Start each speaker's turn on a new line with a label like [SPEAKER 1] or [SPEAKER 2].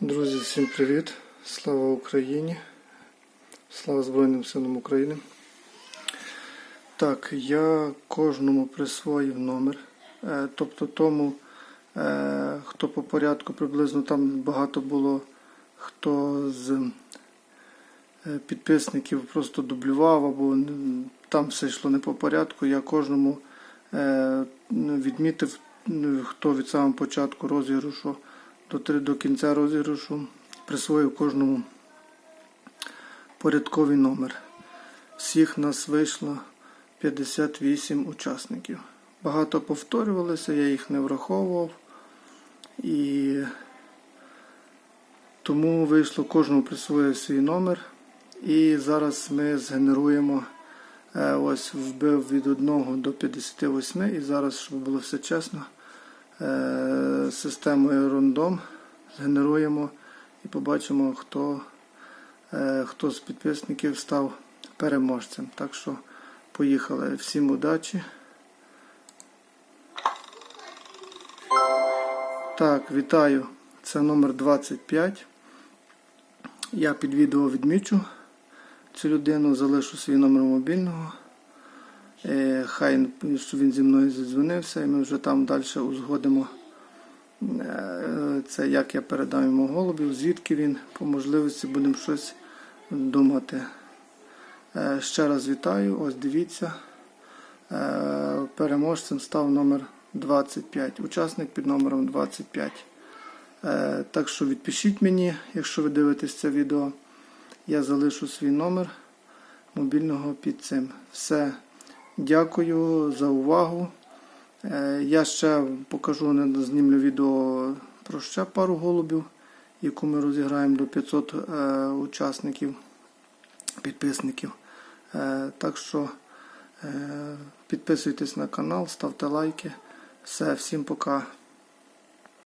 [SPEAKER 1] Друзі, всім привіт! Слава Україні! Слава Збройним силам України. Так, я кожному присвоїв номер. Е, Тобто тому, е, хто по порядку, приблизно там багато було, хто з е, підписників просто дублював або там все йшло не по порядку. Я кожному ну, відмітив, ну, хто від самого початку розіграшу до, до кінця розіграшу присвоїв кожному порядковий номер. Всіх нас вийшло 58 учасників. Багато повторювалися, я їх не враховував. І тому вийшло кожному присвоїв свій номер. І зараз ми згенеруємо е, ось вбив від 1 до 58. І зараз, щоб було все чесно, е, системою рандом згенеруємо і побачимо, хто, е, хто з підписників став переможцем. Так що поїхали. Всім удачі. Так, вітаю. Це номер 25. Я під відео відмічу цю людину, залишу свій номер мобільного. Е, Хай він зі мною задзвонився, і ми вже там далі узгодимо це, як я передам йому голубів, звідки він по можливості будемо щось думати. Е, Ще раз вітаю, ось дивіться. Е, Переможцем став номер 25. Учасник під номером 25. Е, Так що відпишіть мені, якщо ви дивитесь це відео. Я залишу свій номер мобільного під цим. Все. Дякую за увагу. Е, Я ще покажу, знімлю відео про ще пару голубів, яку ми розіграємо до 500 е, учасників, підписників. Е, Так що підписуйтесь на канал, ставте лайки. Все, всім пока.